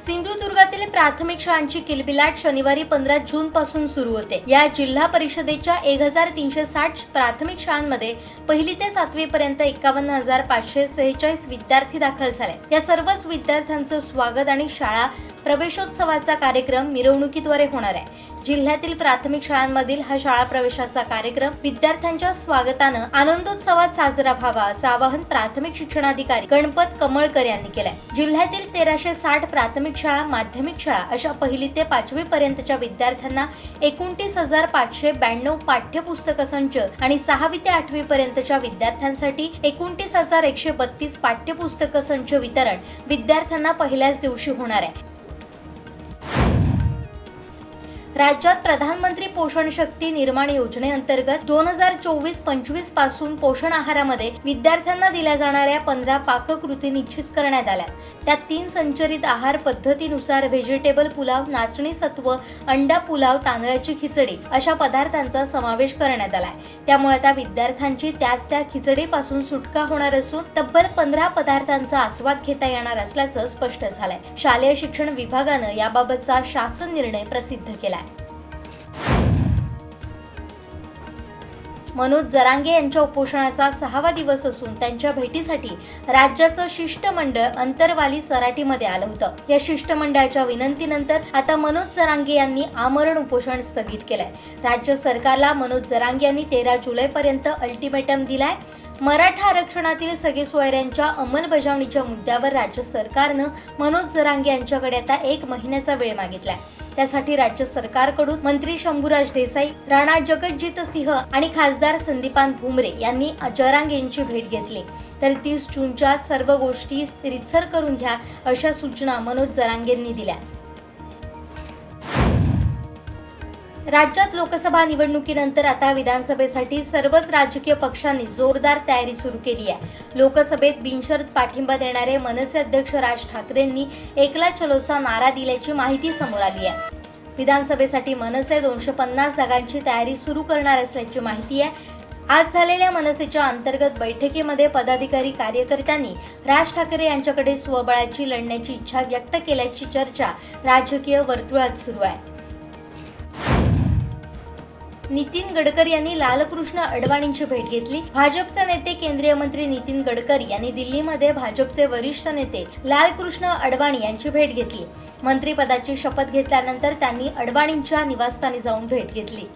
सिंधुदुर्गातील प्राथमिक शाळांची किलबिलाट शनिवारी पंधरा जून पासून सुरू होते. या जिल्हा परिषदेच्या एक हजार तीनशे साठ प्राथमिक शाळांमध्ये पहिली ते सातवी पर्यंत एकावन्न हजार पाचशे सेहेचाळीस विद्यार्थी दाखल झाले. या सर्वच विद्यार्थ्यांचं स्वागत आणि शाळा प्रवेशोत्सवाचा कार्यक्रम मिरवणुकीद्वारे होणार आहे. जिल्ह्यातील प्राथमिक शाळांमधील हा शाळा प्रवेशाचा कार्यक्रम विद्यार्थ्यांच्या स्वागतानं आनंदोत्सवात साजरा व्हावा असं आवाहन प्राथमिक शिक्षणाधिकारी गणपत कमळकर यांनी केलंय. जिल्ह्यातील तेराशे साठ प्राथमिक शाळा माध्यमिक शाळा अशा पहिली ते पाचवी पर्यंतच्या विद्यार्थ्यांना एकोणतीस हजार पाचशे ब्याण्णव पाठ्यपुस्तक संच आणि सहावी ते आठवी पर्यंतच्या विद्यार्थ्यांसाठी एकोणतीस हजार एकशे बत्तीस पाठ्यपुस्तक संच वितरण विद्यार्थ्यांना पहिल्याच दिवशी होणार आहे. राज्यात प्रधानमंत्री पोषण शक्ती निर्माण योजनेअंतर्गत दोन हजार चोवीस पंचवीसपासून पोषण आहारामध्ये विद्यार्थ्यांना दिल्या जाणाऱ्या पंधरा पाककृती निश्चित करण्यात आल्या. त्यात तीन संचरित आहार पद्धतीनुसार व्हेजिटेबल पुलाव नाचणी सत्व अंडा पुलाव तांदळाची खिचडी अशा पदार्थांचा समावेश करण्यात आलाय त्यामुळे आता विद्यार्थ्यांची त्याच त्या खिचडीपासून सुटका होणार असून तब्बल पंधरा पदार्थांचा आस्वाद घेता येणार असल्याचं स्पष्ट झालंय. शालेय शिक्षण विभागानं याबाबतचा शासन निर्णय प्रसिद्ध केलाय. मनोज जरांगे यांच्या उपोषणाचा सहावा दिवस असून त्यांच्या भेटीसाठी राज्याचं शिष्टमंडळ अंतरवाली सराटीमध्ये आलं होतं. या शिष्टमंडळाच्या विनंतीनंतर आता मनोज जरांगे यांनी आमरण उपोषण स्थगित केलंय. राज्य सरकारला मनोज जरांगे यांनी तेरा जुलैपर्यंत अल्टिमेटम दिलाय. मराठा आरक्षणातील सगळे सोयऱ्यांच्या अंमलबजावणीच्या मुद्द्यावर राज्य सरकारनं मनोज जरांगे यांच्याकडे आता एक महिन्याचा वेळ मागितलाय. त्यासाठी राज्य सरकारकडून मंत्री शंभूराज देसाई राणा जगज्जित सिंह आणि खासदार संदीपान भुमरे यांनी अजरांग यांची भेट घेतली. तर तीस जूनच्या सर्व गोष्टी रितसर करून घ्या अशा सूचना मनोज जरांगेंनी दिल्या. राज्यात लोकसभा निवडणुकीनंतर आता विधानसभेसाठी सर्वच राजकीय पक्षांनी जोरदार तयारी सुरू केली आहे. लोकसभेत बिनशर्त पाठिंबा देणारे मनसे अध्यक्ष राज ठाकरेंनी एकला चलोचा नारा दिल्याची माहिती समोर आली आहे. विधानसभेसाठी मनसे दोनशे पन्नास जागांची तयारी सुरू करणार असल्याची माहिती आहे. आज झालेल्या मनसेच्या अंतर्गत बैठकीमध्ये पदाधिकारी कार्यकर्त्यांनी राज ठाकरे यांच्याकडे स्वबळाची लढण्याची इच्छा व्यक्त केल्याची चर्चा राजकीय वर्तुळात सुरू आहे. नितीन गडकरी यांनी लालकृष्ण अडवाणींची भेट घेतली. भाजपचे नेते केंद्रीय मंत्री नितीन गडकरी यांनी दिल्लीमध्ये भाजपचे वरिष्ठ नेते लालकृष्ण अडवाणी यांची भेट घेतली. मंत्रीपदाची शपथ घेतल्यानंतर त्यांनी अडवाणींच्या निवासस्थानी जाऊन भेट घेतली.